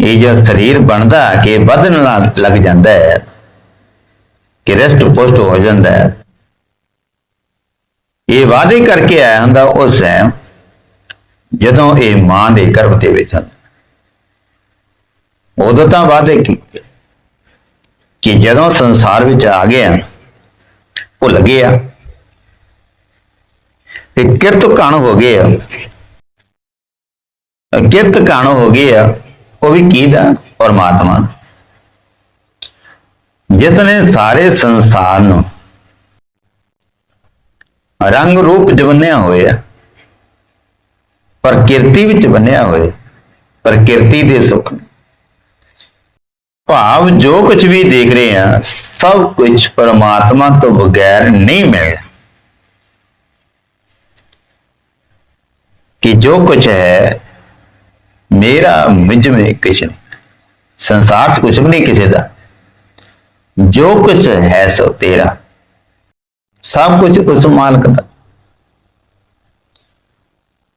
ਇਹ ਜੋ ਸਰੀਰ ਬਣਦਾ ਕਿ ਵਧਣ ਨਾਲ ਲੱਗ ਜਾਂਦਾ ਹੈ, ਕਿ ਰੈਸਟ ਪੋਸਟ ਹੋ ਜਾਂਦਾ ਹੈ। ਇਹ ਵਾਅਦੇ ਕਰਕੇ ਆਇਆ ਹੁੰਦਾ ਉਸ ਹੈ ਜਦੋਂ ਇਹ ਮਾਂ ਦੇ ਗਰਭ ਦੇ ਵਿੱਚ ਹੁੰਦਾ ਉਦੋਂ ਤਾਂ ਵਾਅਦੇ ਕੀਤੇ ਕਿ ਜਦੋਂ ਸੰਸਾਰ ਵਿੱਚ ਆ ਗਿਆ ਭੁੱਲ ਗਿਆ ਇਹ ਕਿਰਤ ਕਣ ਹੋ ਗਿਆ ਕਿਰਤ ਕਣ ਹੋ ਗਿਆ ਉਹ ਵੀ ਕੀ ਦਾ? ਪਰਮਾਤਮਾ ਦਾ। ਜਿਸ ਨੇ ਸਾਰੇ ਸੰਸਾਰ ਨੂੰ ਰੰਗ ਰੂਪ ਚ ਹੋਇਆ ਪ੍ਰਕਿਰਤੀ ਵਿੱਚ ਬੰਨਿਆ ਹੋਇਆ ਪ੍ਰਕਿਰਤੀ ਦੇ ਸੁੱਖ ਭਾਵ ਜੋ ਕੁਝ ਵੀ ਦੇਖ ਰਹੇ ਹਾਂ, ਸਭ ਕੁਝ ਪਰਮਾਤਮਾ ਤੋਂ ਬਗੈਰ ਨਹੀਂ ਮਿਲਦਾ ਕਿ ਜੋ ਕੁਝ ਹੈ ਮੇਰਾ ਮੁਝ में ਕੁਛ ਨਹੀਂ। ਸੰਸਾਰ 'ਚ ਕੁਝ ਵੀ ਨਹੀਂ ਕਿਸੇ ਦਾ। ਜੋ ਕੁਛ ਹੈ ਸੋ ਤੇਰਾ। ਸਭ ਕੁਝ ਉਸ ਮਾਲਕ ਦਾ।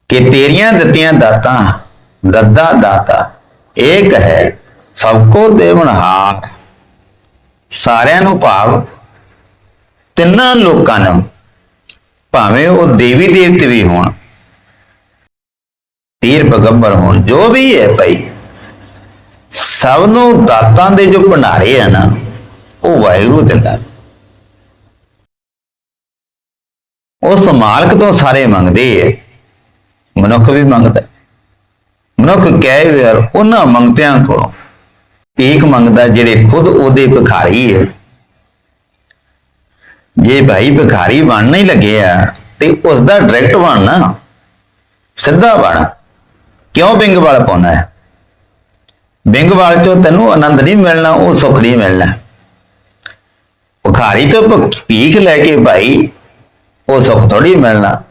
ਕਿ ਤੇਰੀਆਂ ਦਿੱਤੀਆਂ ਦਾਤਾਂ, ਦੱਦਾ ਦਾਤਾ, ਏਕ ਹੈ, ਸਭ ਕੋ ਦੇਵਨਹਾਰ ਸਾਰਿਆਂ ਨੂੰ ਭਾਵ, ਤਿੰਨਾਂ ਲੋਕਾਂ ਨੂੰ। ਭਾਵੇਂ ਉਹ ਦੇਵੀ ਦੇਵਤੇ ਵੀ ਹੋਣ। ਪੀਰ ਬਗੰਬਰ ਹੋਣ, ਜੋ ਵੀ ਹੈ ਭਾਈ ਸਭ ਨੂੰ ਦਾਤਾਂ ਦੇ ਜੋ ਭੰਡਾਰੇ ਆ ਨਾ, ਉਹ ਵਾਹਿਗੁਰੂ ਦਿੰਦਾ ਉਸ ਮਾਲਕ ਤੋਂ ਸਾਰੇ ਮੰਗਦੇ ਹੈ ਮਨੁੱਖ ਵੀ ਮੰਗਦਾ ਮਨੁੱਖ ਕਹੇ ਵੀ ਯਾਰ ਉਹਨਾਂ ਮੰਗਤਿਆਂ ਕੋਲੋਂ ਭੀਖ ਮੰਗਦਾ ਜਿਹੜੇ ਖੁਦ ਉਹਦੇ ਭਿਖਾਰੀ ਹੈ ਜੇ ਭਾਈ ਭਿਖਾਰੀ ਬਣਨਾ ਹੀ ਲੱਗੇ ਆ, ਤੇ ਉਸ ਦਾ ਡਾਇਰੈਕਟ ਬਣਨਾ ਸਿੱਧਾ ਬਣ। ਕਿਉਂ ਬਿੰਗ ਵਾਲ ਪਾਉਣਾ ਹੈ? ਬਿੰਗ ਵਾਲ ਚੋਂ ਤੈਨੂੰ ਆਨੰਦ ਨਹੀਂ ਮਿਲਣਾ, ਉਹ ਸੁੱਖ ਨਹੀਂ ਮਿਲਣਾ। ਭਿਖਾਰੀ ਤੋਂ ਭਿ- ਭੀਖ ਲੈ ਕੇ ਭਾਈ, ਉਹ ਸੁੱਖ ਥੋੜੀ ਮਿਲਣਾ,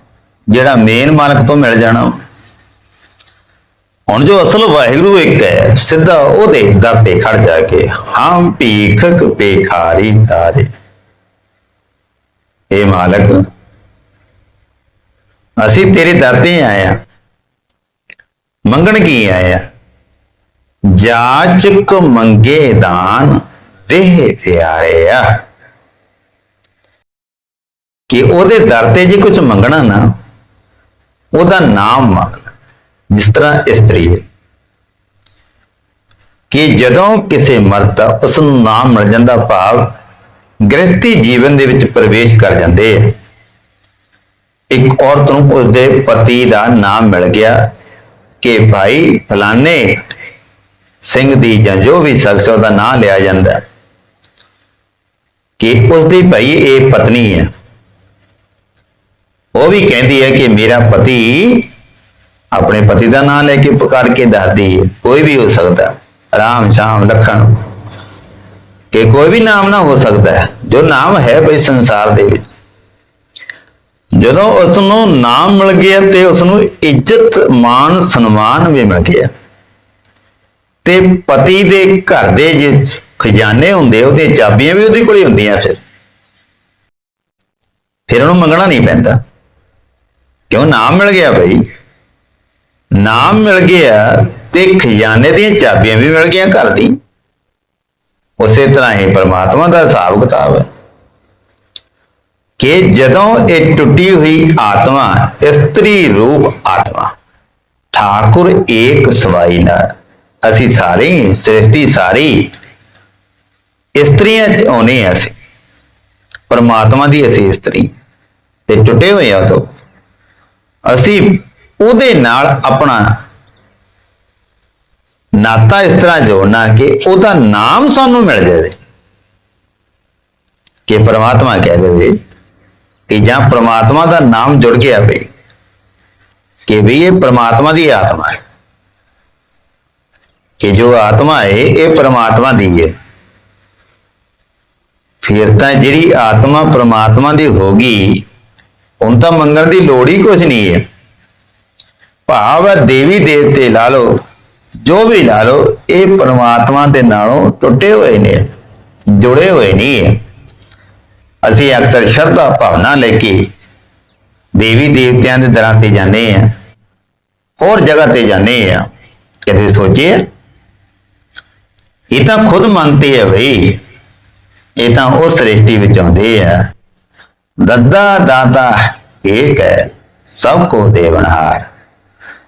ਜਿਹੜਾ ਮੇਨ ਮਾਲਕ ਤੋਂ ਮਿਲ ਜਾਣਾ। ਹੁਣ ਜੋ ਅਸਲ ਵਾਹਿਗੁਰੂ ਇੱਕ ਹੈ, ਸਿੱਧਾ ਉਹਦੇ ਦਰ ਤੇ ਖੜ ਜਾ ਕੇ, ਹਾਂ ਭੀਖਕ ਭਿਖਾਰੀ ਤਾਰੇ। ਇਹ ਮਾਲਕ, ਅਸੀਂ ਤੇਰੇ ਦਰ ਤੇ ਆਏ ਆ ਮੰਗਣ ਕੀ ਆਏ ਆ ਜਾਚਕ ਮੰਗੇ ਦਾਨ ਦੇਹ ਪਿਆਰੇ ਕਿ ਉਹਦੇ ਦਰ ਤੇ ਜੇ ਕੁਝ ਮੰਗਣਾ ਨਾ, ਉਹਦਾ ਨਾਮ ਮੰਗ ਜਿਸ ਤਰ੍ਹਾਂ ਇਸਤਰੀ ਹੈ ਕਿ ਜਦੋਂ ਕਿਸੇ ਮਰਦ ਦਾ ਉਸ ਨੂੰ ਨਾਮ ਮਿਲ ਜਾਂਦਾ, ਭਾਵ ਗ੍ਰਸਤੀ ਜੀਵਨ ਦੇ ਵਿੱਚ ਪ੍ਰਵੇਸ਼ ਕਰ ਜਾਂਦੇ ਆ। ਇੱਕ ਔਰਤ ਨੂੰ ਉਸਦੇ ਪਤੀ ਦਾ ਨਾਮ ਮਿਲ ਗਿਆ ਕਿ ਭਾਈ ਫਲਾਣੇ ਸਿੰਘ ਦੀ ਜਾਂ ਜੋ ਵੀ ਸ਼ਖਸ ਉਹਦਾ ਨਾਂ ਲਿਆ ਜਾਂਦਾ ਹੈ, ਕਿ ਉਸਦੀ ਭਾਈ ਇਹ ਪਤਨੀ ਹੈ। ਉਹ ਵੀ ਕਹਿੰਦੀ ਹੈ ਕਿ ਮੇਰਾ ਪਤੀ ਆਪਣੇ ਪਤੀ ਦਾ ਨਾਂ ਲੈ ਕੇ ਪੁਕਾਰ ਕੇ ਦੱਸਦੀ ਹੈ। ਕੋਈ ਵੀ ਹੋ ਸਕਦਾ ਰਾਮ ਸ਼ਾਮ ਲਖਣ ਕਿ ਕੋਈ ਵੀ ਨਾਮ ਨਾ ਹੋ ਸਕਦਾ ਜੋ ਨਾਮ ਹੈ ਬਈ ਸੰਸਾਰ ਦੇ ਵਿੱਚ। ਜਦੋਂ ਉਸ ਨੂੰ ਨਾਮ ਮਿਲ ਗਿਆ ਤੇ ਉਸ ਨੂੰ ਇੱਜ਼ਤ, ਮਾਣ, ਸਨਮਾਨ ਵੀ ਮਿਲ ਗਿਆ। ਤੇ ਪਤੀ ਦੇ ਘਰ ਦੇ ਜੇ ਖਜ਼ਾਨੇ ਹੁੰਦੇ ਉਹਦੇ ਚਾਬੀਆਂ ਵੀ ਉਹਦੇ ਕੋਲ ਹੀ ਹੁੰਦੀਆਂ ਫਿਰ। ਫਿਰ ਉਹਨੂੰ ਮੰਗਣਾ ਨਹੀਂ ਪੈਂਦਾ। ਕਿਉਂ? ਨਾਮ ਮਿਲ ਗਿਆ ਭਾਈ ਨਾਮ ਮਿਲ ਗਿਆ ਤੇ ਖਜ਼ਾਨੇ ਦੀਆਂ ਚਾਬੀਆਂ ਵੀ ਮਿਲ ਗਈਆਂ ਘਰ ਦੀ। ਉਸੇ ਤਰ੍ਹਾਂ ਹੀ ਪਰਮਾਤਮਾ ਦਾ ਹਿਸਾਬ ਕਿਤਾਬ ਹੈ। ਕਿ ਜਦੋਂ ਇਹ ਟੁੱਟੀ ਹੋਈ ਆਤਮਾ ਇਸਤਰੀ ਰੂਪ ਆਤਮਾ ਠਾਕੁਰ ਏਕ ਸਵਾਈ ਨਾਲ ਅਸੀਂ ਸਾਰੇ ਹੀ, ਸ੍ਰਿਸ਼ਟੀ ਸਾਰੀ ਇਸਤਰੀਆਂ ਚ ਆਉਨੇ ਆ ਅਸੀਂ ਪਰਮਾਤਮਾ ਦੀ ਅਸੀਂ ਇਸਤਰੀ ਤੇ ਟੁੱਟੇ ਹੋਏ ਆ ਉਹ ਤੋਂ। ਅਸੀਂ ਉਹਦੇ ਨਾਲ ਆਪਣਾ ਨਾਤਾ ਇਸ ਤਰ੍ਹਾਂ ਜੋੜਨਾ ਕਿ ਉਹਦਾ ਨਾਮ ਸਾਨੂੰ ਮਿਲ ਜਾਵੇ। ਕਿ ਪਰਮਾਤਮਾ ਕਹਿ ਦੇਵੇ ਕਿ ਜਾਂ ਪ੍ਰਮਾਤਮਾ ਦਾ ਨਾਮ ਜੁੜ ਗਿਆ ਵੇ ਕਿ ਵੀ ਇਹ ਪ੍ਰਮਾਤਮਾ ਦੀ ਆਤਮਾ ਹੈ। ਕਿ ਜੋ ਆਤਮਾ ਹੈ, ਇਹ ਪ੍ਰਮਾਤਮਾ ਦੀ ਹੈ। ਫਿਰ ਤਾਂ ਜਿਹੜੀ ਆਤਮਾ ਪ੍ਰਮਾਤਮਾ ਦੀ ਹੋਗੀ ਹੁਣ ਤਾਂ ਮੰਗਣ ਦੀ ਲੋੜ ਹੀ ਕੁਝ ਨਹੀਂ ਹੈ। ਭਾਵ ਹੈ ਦੇਵੀ ਦੇਵਤੇ ਲਾ ਲਓ, ਜੋ ਵੀ ਲਾ ਲਓ, ਇਹ ਪ੍ਰਮਾਤਮਾ ਦੇ ਨਾਲੋਂ ਟੁੱਟੇ ਹੋਏ ਨੇ, ਜੁੜੇ ਹੋਏ ਨਹੀਂ ਹੈ। ਅਸੀਂ ਅਕਸਰ ਸ਼ਰਧਾ ਭਾਵਨਾ ਲੈ ਕੇ ਦੇਵੀ ਦੇਵਤਿਆਂ ਦੇ ਦਰਾਂ ਤੇ ਜਾਂਦੇ ਆ। ਹੋਰ ਜਗ੍ਹਾ ਤੇ ਜਾਂਦੇ ਆ। ਕਦੇ ਸੋਚਿਆ ਇਹ ਤਾਂ ਖੁਦ ਮੰਗਤੇ ਆ ਬਈ, ਇਹ ਤਾਂ ਉਹ ਸ੍ਰਿਸ਼ਟੀ ਵਿੱਚ ਆਉਂਦੇ ਆ। ਦੱਦਾ ਦਾਤਾ ਏਕ ਹੈ, ਸਭ ਕੋ ਦੇਵਨਹਾਰ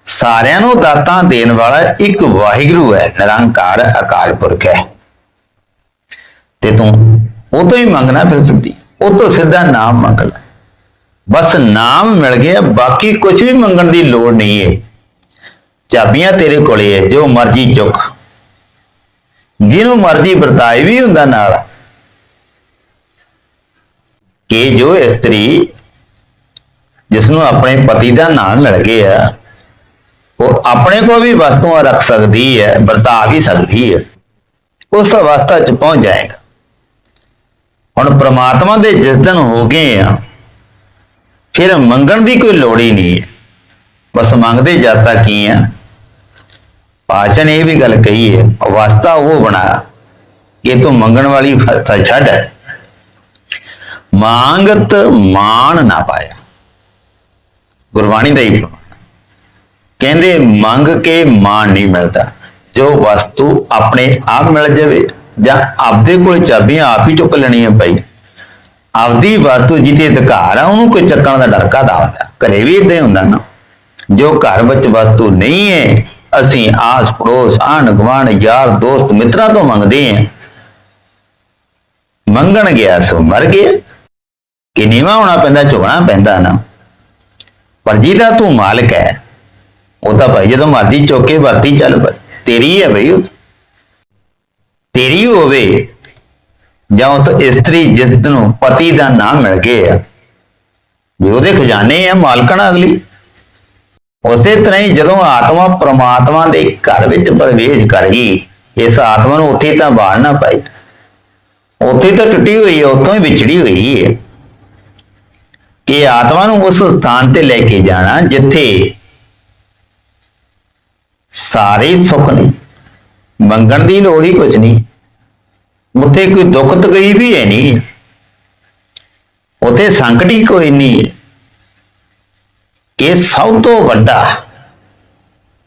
ਸਾਰਿਆਂ ਨੂੰ ਦਾਤਾਂ ਦੇਣ ਵਾਲਾ ਇੱਕ ਵਾਹਿਗੁਰੂ ਹੈ, ਨਿਰੰਕਾਰ ਅਕਾਲ ਪੁਰਖ ਹੈ। ਤੇ ਤੂੰ ਉਹ ਤੋਂ ਹੀ ਮੰਗਣਾ ਫਿਰ ਸਿੱਧੀ ਉਹ ਤੋਂ ਸਿੱਧਾ ਨਾਮ ਮੰਗ ਲੈ। ਬਸ ਨਾਮ ਮਿਲ ਗਿਆ, ਬਾਕੀ ਕੁਝ ਵੀ ਮੰਗਣ ਦੀ ਲੋੜ ਨਹੀਂ ਹੈ ਚਾਬੀਆਂ ਤੇਰੇ ਕੋਲੇ ਹੈ ਜੋ ਮਰਜ਼ੀ ਚੁੱਕ। ਜਿਹਨੂੰ ਮਰਜ਼ੀ ਵਰਤਾਈ ਵੀ ਹੁੰਦਾ ਨਾਲ। ਕਿ ਜੋ ਇਸਤਰੀ ਜਿਸ ਨੂੰ ਆਪਣੇ ਪਤੀ ਦਾ ਨਾਮ ਮਿਲ ਗਿਆ, ਉਹ ਆਪਣੇ ਕੋਲ ਵੀ ਵਸਤੂਆਂ ਰੱਖ ਸਕਦੀ ਹੈ ਵਰਤਾ ਵੀ ਸਕਦੀ ਹੈ ਉਸ ਅਵਸਥਾ 'ਚ ਪਹੁੰਚ ਜਾਏਗਾ। ਹੁਣ ਪ੍ਰਮਾਤਮਾ ਦੇ ਜਿਸ ਦਿਨ ਹੋ ਗਏ ਆ, ਫਿਰ ਮੰਗਣ ਦੀ ਕੋਈ ਲੋੜ ਹੀ ਨਹੀਂ ਹੈ। ਬਸ ਮੰਗਦੇ ਜਾਤਾ ਕੀ ਆ? ਪਾਸ਼ਾ ਨੇ ਇਹ ਵੀ ਗੱਲ ਕਹੀ ਹੈ, ਅਵਸਥਾ ਉਹ ਬਣਾ ਇਹ ਤੂੰ ਮੰਗਣ ਵਾਲੀ ਅਵਸਥਾ ਛੱਡ। ਮੰਗਤ ਮਾਣ ਨਾ ਪਾਇਆ। ਗੁਰਬਾਣੀ ਦਾ ਹੀ ਪ੍ਰਮਾਣ ਕਹਿੰਦੇ, ਮੰਗ ਕੇ ਮਾਣ ਨਹੀਂ ਮਿਲਦਾ। ਜੋ ਵਸਤੂ ਆਪਣੇ ਆਪ ਮਿਲ ਜਾਵੇ ਜਾਂ ਆਪਦੇ ਕੋਲ ਚਾਬੀਆਂ ਆਪ ਹੀ ਚੁੱਕ ਲੈਣੀਆਂ ਭਾਈ ਆਪਦੀ ਵਸਤੂ ਜਿਹਦੇ ਅਧਿਕਾਰ ਆ, ਉਹਨੂੰ ਕੋਈ ਚੱਕਣ ਦਾ ਡਰ ਕਾਹਦਾ ਹੁੰਦਾ? ਘਰੇ ਵੀ ਇਦਾਂ ਹੁੰਦਾ ਨਾ। ਜੋ ਘਰ ਵਿੱਚ ਵਸਤੂ ਨਹੀਂ ਹੈ, ਅਸੀਂ ਆਸ ਪੜੋਸ ਆਣ ਗਵਾਣ ਯਾਰ, ਦੋਸਤ, ਮਿੱਤਰਾਂ ਤੋਂ ਮੰਗਦੇ ਹਾਂ। ਮੰਗਣ ਗਿਆ ਸੋ ਮਰ ਗਿਆ। ਕਿ ਨੀਵਾ ਹੋਣਾ ਪੈਂਦਾ, ਝੁਕਣਾ ਪੈਂਦਾ ਨਾ। ਪਰ ਜਿਹਦਾ ਤੂੰ ਮਾਲਕ ਹੈ, ਉਹ ਤਾਂ ਭਾਈ ਜਦੋਂ ਮਰਜ਼ੀ ਚੁੱਕ ਕੇ ਵਰਤੀ ਚੱਲ ਤੇਰੀ ਹੈ ਭਈ ਉਹ ਤੇਰੀ ਹੋਵੇ ਜਾਂ ਉਸ ਇਸਤਰੀ ਜਿਸ ਨੂੰ ਪਤੀ ਦਾ ਨਾਮ ਮਿਲ ਗਿਆ ਵੀ ਉਹਦੇ ਖਜ਼ਾਨੇ ਆ ਮਾਲਕਣਾ ਅਗਲੀ। ਉਸੇ ਤਰ੍ਹਾਂ ਹੀ ਜਦੋਂ ਆਤਮਾ ਪ੍ਰਮਾਤਮਾ ਦੇ ਘਰ ਵਿੱਚ ਪ੍ਰਵੇਸ਼ ਕਰ ਗਈ, ਇਸ ਆਤਮਾ ਨੂੰ ਉੱਥੇ ਤਾਂ ਬਾੜ ਨਾ ਪਾਈ। ਉੱਥੇ ਤਾਂ ਟੁੱਟੀ ਹੋਈ ਹੈ ਉੱਥੋਂ ਹੀ ਵਿਛੜੀ ਹੋਈ ਹੈ ਕਿ ਆਤਮਾ ਨੂੰ ਉਸ ਸਥਾਨ ਤੇ ਲੈ ਕੇ ਜਾਣਾ ਜਿੱਥੇ ਸਾਰੇ ਸੁੱਖ ਨੇ। ਮੰਗਣ ਦੀ ਲੋੜ ਹੀ ਕੁਝ ਨਹੀਂ। ਉੱਥੇ ਕੋਈ ਦੁੱਖ ਤਕਲੀਫ ਹੀ ਹੈ ਨਹੀਂ। ਉੱਥੇ ਸੰਕਟ ਹੀ ਕੋਈ ਨਹੀਂ ਹੈ। ਇਹ ਸਭ ਤੋਂ ਵੱਡਾ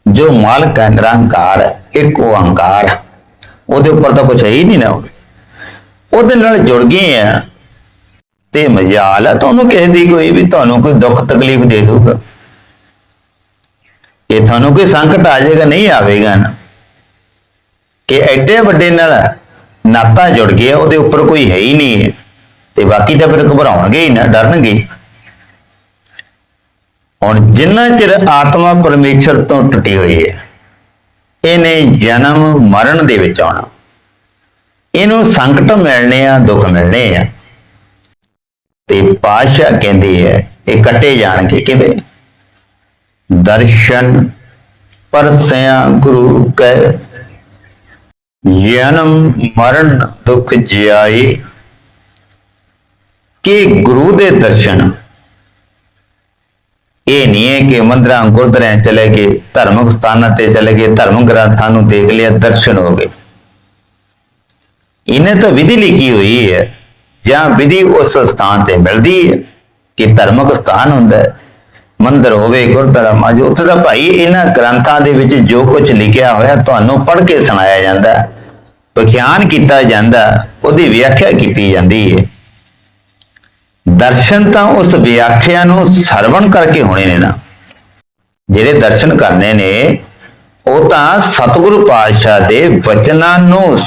ਜੋ ਮਾਲਕ ਹੈ, ਨਿਰੰਕਾਰ ਹੈ, ਇੱਕ ਓੰਕਾਰ। ਉਹਦੇ ਉੱਪਰ ਤਾਂ ਕੁਝ ਹੈ ਹੀ ਨਹੀਂ ਨਾ। ਉਹਦੇ ਨਾਲ ਜੁੜ ਗਏ ਆ ਤੇ ਮਜਾਲ ਹੈ ਤੁਹਾਨੂੰ ਕਿਸੇ ਦੀ ਕੋਈ ਵੀ ਤੁਹਾਨੂੰ ਕੋਈ ਦੁੱਖ ਤਕਲੀਫ ਦੇ ਦੂਗਾ ਇਹ ਤੁਹਾਨੂੰ ਕੋਈ ਸੰਕਟ ਆ ਜਾਏਗਾ, ਨਹੀਂ ਆਵੇਗਾ ਨਾ। ਕਿ ਐਡੇ ਵੱਡੇ ਨਾਲ ਨਾਤਾ ਜੁੜ ਗਿਆ, ਉਹਦੇ ਉੱਪਰ ਕੋਈ ਹੈ ਹੀ ਨਹੀਂ। ਹੈ। ਤੇ ਬਾਕੀ ਤਾਂ ਫਿਰ ਘਬਰਾਉਣਗੇ ਹੀ ਨਾ, ਡਰਨਗੇ। ਹੁਣ ਜਿੰਨਾ ਚਿਰ ਆਤਮਾ ਪਰਮੇਸ਼ਰ ਤੋਂ ਟੁੱਟੀ ਹੋਈ ਹੈ, ਇਹਨੇ ਜਨਮ ਮਰਨ ਦੇ ਵਿੱਚ ਆਉਣਾ। ਇਹਨੂੰ ਸੰਕਟ ਮਿਲਣੇ ਆ, ਦੁੱਖ ਮਿਲਣੇ ਆ। ਤੇ ਪਾਸ਼ਾ ਕਹਿੰਦੀ ਹੈ ਇਹ ਕੱਟੇ ਜਾਣਗੇ ਕਿਵੇਂ? ਦਰਸ਼ਨ ਪਰਸਿਆ ਗੁਰੂ ਕੈ ਜਨਮ ਮਰਨ ਦੁੱਖ ਜਿਆਏ। ਕਿ ਗੁਰੂ ਦੇ ਦਰਸ਼ਨ? ਇਹ ਨਹੀਂ ਹੈ ਕਿ ਮੰਦਰਾਂ, ਗੁਰਦੁਆਰਿਆਂ ਚਲੇ ਗਏ ਧਾਰਮਿਕ ਸਥਾਨਾਂ ਤੇ ਚਲੇ ਗਏ, ਧਰਮ ਗ੍ਰੰਥਾਂ ਨੂੰ ਦੇਖ ਲਿਆ, ਦਰਸ਼ਨ ਹੋ ਗਏ। ਇਹਨੇ ਤਾਂ ਵਿਧੀ ਲਿਖੀ ਹੋਈ ਹੈ। ਜਾਂ ਵਿਧੀ ਉਸ ਸਥਾਨ ਤੇ ਮਿਲਦੀ ਹੈ ਕਿ ਧਾਰਮਿਕ ਸਥਾਨ ਹੁੰਦਾ ਹੈ। ਮੰਦਰ ਹੋਵੇ, ਗੁਰਦੁਆਰਾ ਮਾਜ ਉੱਥੇ ਦਾ ਭਾਈ ਇਹਨਾਂ ਗ੍ਰੰਥਾਂ ਦੇ ਵਿੱਚ ਜੋ ਕੁਝ ਲਿਖਿਆ ਹੋਇਆ ਤੁਹਾਨੂੰ ਪੜ੍ਹ ਕੇ ਸੁਣਾਇਆ ਜਾਂਦਾ ਵਿਖਿਆਨ ਕੀਤਾ ਜਾਂਦਾ ਉਹਦੀ ਵਿਆਖਿਆ ਕੀਤੀ ਜਾਂਦੀ ਹੈ। ਦਰਸ਼ਨ ਤਾਂ ਉਸ ਵਿਆਖਿਆ ਨੂੰ ਸਰਵਣ ਕਰਕੇ ਹੋਣੇ ਨੇ ਨਾ। ਜਿਹੜੇ ਦਰਸ਼ਨ ਕਰਨੇ ਨੇ, ਉਹ ਤਾਂ ਸਤਿਗੁਰੂ ਪਾਤਸ਼ਾਹ ਦੇ ਵਚਨਾਂ ਨੂੰ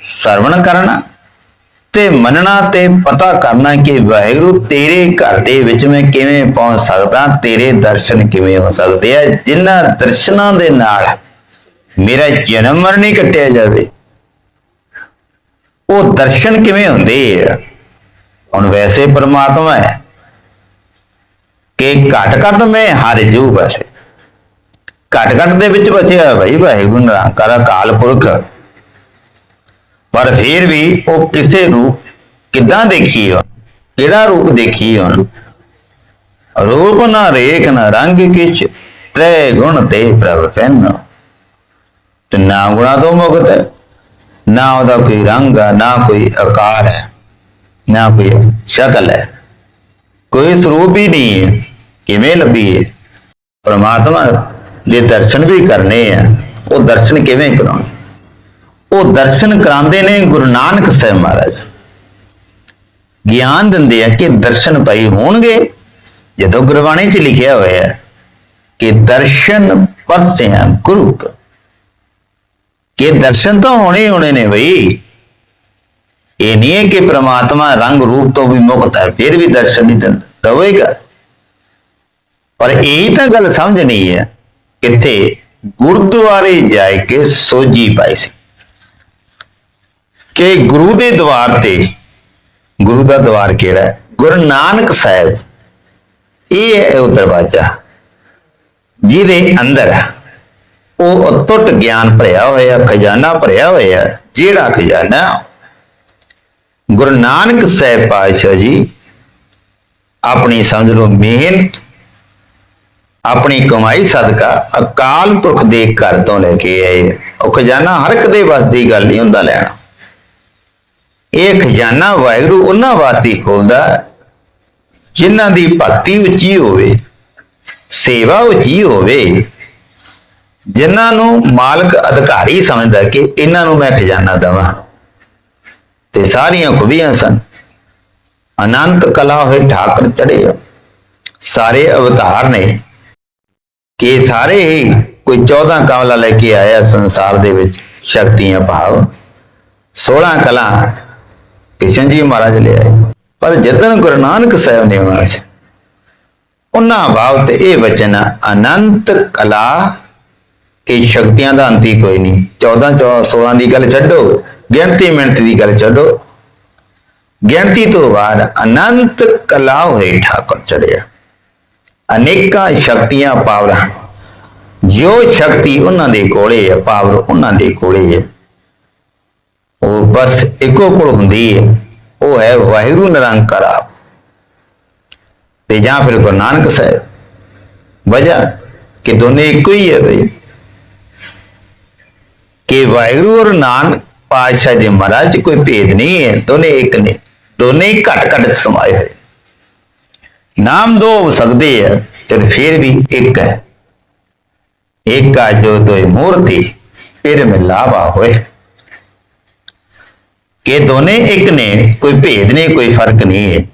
ਸਰਵਣ ਕਰਨਾ ਤੇ ਮੰਨਣਾ ਤੇ ਪਤਾ ਕਰਨਾ ਕਿ ਵਾਹਿਗੁਰੂ ਤੇਰੇ ਘਰ ਦੇ ਵਿੱਚ ਮੈਂ ਕਿਵੇਂ ਪਹੁੰਚ ਸਕਦਾ, ਤੇਰੇ ਦਰਸ਼ਨ ਕਿਵੇਂ ਹੋ ਸਕਦੇ ਆ, ਜਿਨ੍ਹਾਂ ਦਰਸ਼ਨਾਂ ਦੇ ਨਾਲ ਮੇਰਾ ਜਨਮ ਮਰਨ ਨਹੀਂ ਕੱਟਿਆ ਜਾਵੇ। ਉਹ ਦਰਸ਼ਨ ਕਿਵੇਂ ਹੁੰਦੇ ਆ? ਹੁਣ ਵੈਸੇ ਪਰਮਾਤਮਾ ਹੈ ਕਿ ਘਟ ਘਟ ਮੈਂ ਹਰ ਜੂ ਵਸੇ। ਘਟ ਘਟ ਦੇ ਵਿੱਚ ਬਸਿਆ ਹੋਇਆ ਭਾਈ ਵਾਹਿਗੁਰੂ ਨਿਰੰਕਾਰ ਅਕਾਲ ਪੁਰਖ। ਪਰ ਫਿਰ ਵੀ ਉਹ ਕਿਸੇ ਨੂੰ ਕਿੱਦਾਂ ਦੇਖੀ ਉਹ ਕਿਹੜਾ ਰੂਪ ਦੇਖੀ ਉਹਨੂੰ? ਰੂਪ ਨਾ ਰੇਖ, ਨਾ ਰੰਗ ਕਿਛ, ਤ੍ਰੈ ਗੁਣ ਤੇ ਪ੍ਰਭ ਪੈਨ ਤੇ ਨਾ ਗੁਣਾ ਤੋਂ ਮੁਕਤ ਹੈ, ਨਾ ਉਹਦਾ ਕੋਈ ਰੰਗ ਹੈ, ਨਾ ਕੋਈ ਆਕਾਰ ਹੈ, ਨਾ ਕੋਈ ਸ਼ਕਲ ਹੈ। ਕੋਈ ਸਰੂਪ ਹੀ ਨਹੀਂ ਹੈ, ਕਿਵੇਂ ਲੱਭੀਏ? ਪਰਮਾਤਮਾ ਦੇ ਦਰਸ਼ਨ ਵੀ ਕਰਨੇ ਆ, ਉਹ ਦਰਸ਼ਨ ਕਿਵੇਂ ਕਰਾਉਣੇ? ਉਹ ਦਰਸ਼ਨ ਕਰਾਉਂਦੇ ਨੇ ਗੁਰੂ ਨਾਨਕ ਸਾਹਿਬ ਮਹਾਰਾਜ। ਗਿਆਨ ਦਿੰਦੇ ਆ ਕਿ ਦਰਸ਼ਨ ਭਾਈ ਹੋਣਗੇ। ਜਦੋਂ ਗੁਰਬਾਣੀ 'ਚ ਲਿਖਿਆ ਹੋਇਆ ਹੈ ਕਿ ਦਰਸ਼ਨ ਪਰਸਿਆਂ ਗੁਰੂ ਕਾ। ਕਿ ਦਰਸ਼ਨ ਤਾਂ ਹੋਣੇ ਹੋਣੇ ਨੇ ਬਈ। ਇਹ ਨਹੀਂ ਹੈ ਕਿ ਪ੍ਰਮਾਤਮਾ ਰੰਗ ਰੂਪ ਤੋਂ ਵੀ ਮੁਕਤ ਹੈ, ਫਿਰ ਵੀ ਦਰਸ਼ਨ ਨਹੀਂ ਦਿੰਦਾ ਦਵੇਗਾ ਪਰ ਇਹ ਤਾਂ ਗੱਲ ਸਮਝ ਨਹੀਂ ਹੈ, ਕਿੱਥੇ ਗੁਰਦੁਆਰੇ ਜਾ ਕੇ ਸੋਜੀ ਪਾਈ ਸੀ। ਕਿ ਗੁਰੂ ਦੇ ਦਵਾਰ ਤੇ, ਗੁਰੂ ਦਾ ਦਵਾਰ ਕਿਹੜਾ ਹੈ? ਗੁਰੂ ਨਾਨਕ ਸਾਹਿਬ। ਇਹ ਹੈ ਉਹ ਦਰਵਾਜ਼ਾ ਜਿਹਦੇ ਅੰਦਰ ਉਹ ਅਤੁੱਟ ਗਿਆਨ ਭਰਿਆ ਹੋਇਆ, ਖਜ਼ਾਨਾ ਭਰਿਆ ਹੋਇਆ, ਜਿਹੜਾ ਖਜ਼ਾਨਾ ਗੁਰੂ ਨਾਨਕ ਸਾਹਿਬ ਪਾਤਸ਼ਾਹ ਜੀ ਆਪਣੀ ਸਮਝ ਲਓ ਮਿਹਨਤ, ਆਪਣੀ ਕਮਾਈ ਸਦਕਾ ਅਕਾਲ ਪੁਰਖ ਦੇ ਘਰ ਤੋਂ ਲੈ ਕੇ ਆਏ ਆ। ਉਹ ਖਜ਼ਾਨਾ ਹਰ ਇੱਕ ਦੇ ਵੱਸ ਦੀ ਗੱਲ ਨਹੀਂ ਹੁੰਦਾ ਲੈਣਾ। ਇਹ ਖਜ਼ਾਨਾ ਵਾਹਿਗੁਰੂ ਉਹਨਾਂ ਵਾਸਤੇ ਖੋਲਦਾ ਜਿਨ੍ਹਾਂ ਦੀ ਭਗਤੀ ਉੱਚੀ ਹੋਵੇ, ਸੇਵਾ ਉੱਚੀ ਹੋਵੇ, ਜਿਨ੍ਹਾਂ ਨੂੰ ਮਾਲਕ ਅਧਿਕਾਰੀ ਸਮਝਦਾ ਕਿ ਇਹਨਾਂ ਨੂੰ ਮੈਂ ਖਜ਼ਾਨਾ ਦਵਾਂ। ਤੇ ਸਾਰੀਆਂ ਖੁਬੀਆਂ ਸਨ। ਅਨੰਤ ਕਲਾ ਹੋਏ ਠਾਕਰ ਚੜੇ ਸਾਰੇ ਅਵਤਾਰ ਨੇ ਕਿ ਸਾਰੇ ਹੀ ਕੋਈ 14 ਕਮਲਾ ਲੈ ਕੇ ਆਇਆ ਸੰਸਾਰ ਦੇ ਵਿੱਚ ਸ਼ਕਤੀਆਂ ਭਾਵ। 16 ਕਲਾ ਕ੍ਰਿਸ਼ਨ ਜੀ ਮਹਾਰਾਜ ਲੈ ਆਏ। ਪਰ ਜਦੋਂ ਗੁਰੂ ਨਾਨਕ ਸਾਹਿਬ ਨੇ ਆਉਣਾ ਉਹਨਾਂ ਭਾਵ ਇਹ ਵਚਨ, ਅਨੰਤ ਕਲਾ ਇਹ ਸ਼ਕਤੀਆਂ ਦਾ ਅੰਤ ਹੀ ਕੋਈ ਨਹੀਂ। 14 16 ਦੀ ਗੱਲ ਛੱਡੋ, ਗਿਣਤੀ ਮਿੰਟ ਦੀ ਗੱਲ ਛੱਡੋ। ਗਿਣਤੀ ਤੋਂ ਬਾਅਦ ਅਨੰਤ ਕਲਾ ਹੋਏ ਠਾਕੁਰ ਚੜਿਆ ਅਨੇਕਾਂ ਸ਼ਕਤੀਆਂ ਪਾਵਰਾਂ। ਜੋ ਸ਼ਕਤੀ ਉਹਨਾਂ ਦੇ ਕੋਲੇ ਹੈ, ਪਾਵਰ ਉਹਨਾਂ ਦੇ ਕੋਲੇ ਹੈ। ਬਸ ਇੱਕੋ ਕੋਲ ਹੁੰਦੀ ਹੈ ਉਹ ਹੈ ਵਾਹਿਗੁਰੂ ਨਿਰੰਕਾਰ ਆਪ। ਤੇ ਜਾਂ ਫਿਰ ਗੁਰੂ ਨਾਨਕ ਸਾਹਿਬ, ਵਜ੍ਹਾ ਕਿ ਦੋਨੇ ਇੱਕੋ ਹੀ ਹੈ ਬਈ। ਕਿ ਵਾਹਿਗੁਰੂ ਔਰ ਨਾਨਕ ਪਾਤਸ਼ਾਹ ਦੇ ਮਹਾਰਾਜ 'ਚ ਕੋਈ ਭੇਦ ਨਹੀਂ ਹੈ, ਦੋਨੇ ਇੱਕ ਨੇ, ਦੋਨੇ ਹੀ ਘਟ ਘਟ ਸਮਾਏ ਹੋਏ। ਨੇ। ਨਾਮ ਦੋ ਹੋ ਸਕਦੇ ਆ, ਤੇ ਫਿਰ ਵੀ ਇੱਕ ਹੈ। ਇੱਕ ਆ ਜੋ ਦੋਏ ਮੂਰਤੀ, ਫਿਰ ਮਿਲਾਵਾ ਹੋਏ। ਕਿ ਦੋਨੇ ਇੱਕ ਨੇ, ਕੋਈ ਭੇਦ ਨਹੀਂ ਕੋਈ ਫ਼ਰਕ ਨਹੀਂ ਹੈ।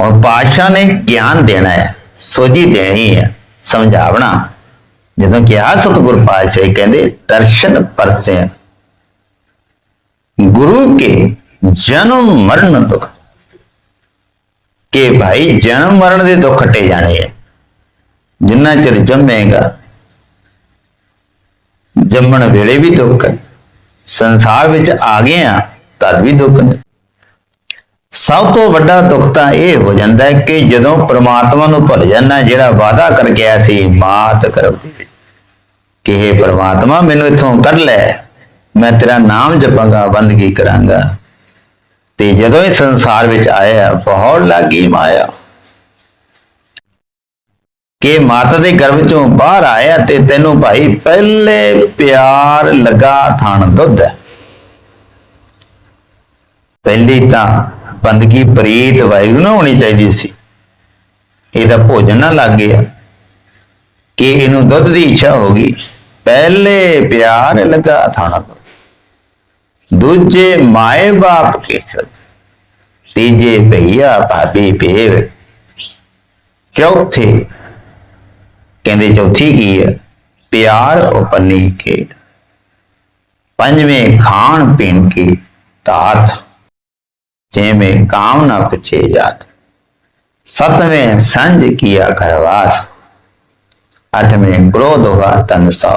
ਔਰ ਪਾਤਸ਼ਾਹ ਨੇ ਗਿਆਨ ਦੇਣਾ ਹੈ, ਸੋਝੀ ਦੇਣੀ ਹੈ ਸਮਝਾਵਣਾ ਜਦੋਂ ਕਿਹਾ, ਸਤਿਗੁਰ ਪਾਤਸ਼ਾਹ ਕਹਿੰਦੇ, ਦਰਸ਼ਨ ਪਰਸੇ। ਗੁਰੂ ਕੇ ਜਨਮ ਮਰਨ ਦੁੱਖ। ਕਿ ਭਾਈ, ਜਨਮ ਮਰਨ ਦੇ ਦੁੱਖ ਟੇ ਜਾਣੇ ਹੈ। ਜਿੰਨਾ ਚਿਰ ਜੰਮੇਗਾ, ਜੰਮਣ ਵੇਲੇ ਵੀ ਦੁੱਖ ਹੈ। ਸੰਸਾਰ ਵਿੱਚ ਆ ਗਏ ਆ ਤਦ ਵੀ ਦੁੱਖ ਨੇ ਸਭ ਤੋਂ ਵੱਡਾ ਦੁੱਖ ਤਾਂ ਇਹ ਹੋ ਜਾਂਦਾ ਹੈ ਕਿ ਜਦੋਂ ਪ੍ਰਮਾਤਮਾ ਨੂੰ ਭੁੱਲ ਜਾਂਦਾ ਜਿਹੜਾ ਵਾਅਦਾ ਕਰ ਗਿਆ ਸੀ, ਮਾਤ ਕਰਮ ਦੇ ਵਿੱਚ, ਕਿ हे ਪ੍ਰਮਾਤਮਾ, ਮੈਨੂੰ ਇੱਥੋਂ ਕੱਢ ਲੈ, ਮੈਂ ਤੇਰਾ ਨਾਮ ਜਪਾਂਗਾ, ਬੰਦਗੀ ਕਰਾਂਗਾ। ਤੇ ਜਦੋਂ ਇਹ ਸੰਸਾਰ ਵਿੱਚ ਆਇਆ, ਬਹੁਤ ਲੱਗੀ ਮਾਇਆ ਕਿ ਮਾਤਾ ਦੇ ਗਰਭ ਚੋਂ ਬਾਹਰ ਆਇਆ ਤੇ ਤੈਨੂੰ ਭਾਈ ਪਹਿਲੇ ਪਿਆਰ ਲਗਾ ਥਣ ਦੁੱਧ। ਪਹਿਲੀ ਤਾਂ ਬੰਦਗੀ ਪ੍ਰੀਤ ਵਾਹਿਗੁਰੂ ਨਾਲ ਹੋਣੀ ਚਾਹੀਦੀ ਸੀ। ਇਹਦਾ ਭੋਜਨ ਨਾ ਲੱਗ ਗਿਆ। ਕਿ ਇਹਨੂੰ ਦੁੱਧ ਦੀ ਇੱਛਾ ਹੋ ਗਈ। ਪਹਿਲੇ ਪਿਆਰ ਲਗਾ ਥਾਣਾ ਦੁੱਧ। ਦੂਜੇ ਮਾਏ ਬਾਪ ਕੇ ਸ਼ਦ ਤੀਜੇ ਭਈਆ ਭਾਬੀ ਪੇਵ ਚੌਥੇ ਕਹਿੰਦੇ ਚੌਥੀ ਕੀ ਹੈ ਪਿਆਰ ਉਪਨੀ ਖੇਡ ਪੰਜਵੇਂ ਖਾਣ ਪੀਣ ਕੀ ਤਾਤ ਛੇਵੇਂ ਕਾਮ ਨਾ ਪਿਛੇ ਜਾਤ सतवें संज किया घरवास आठवें क्रोध हुआ तन सौ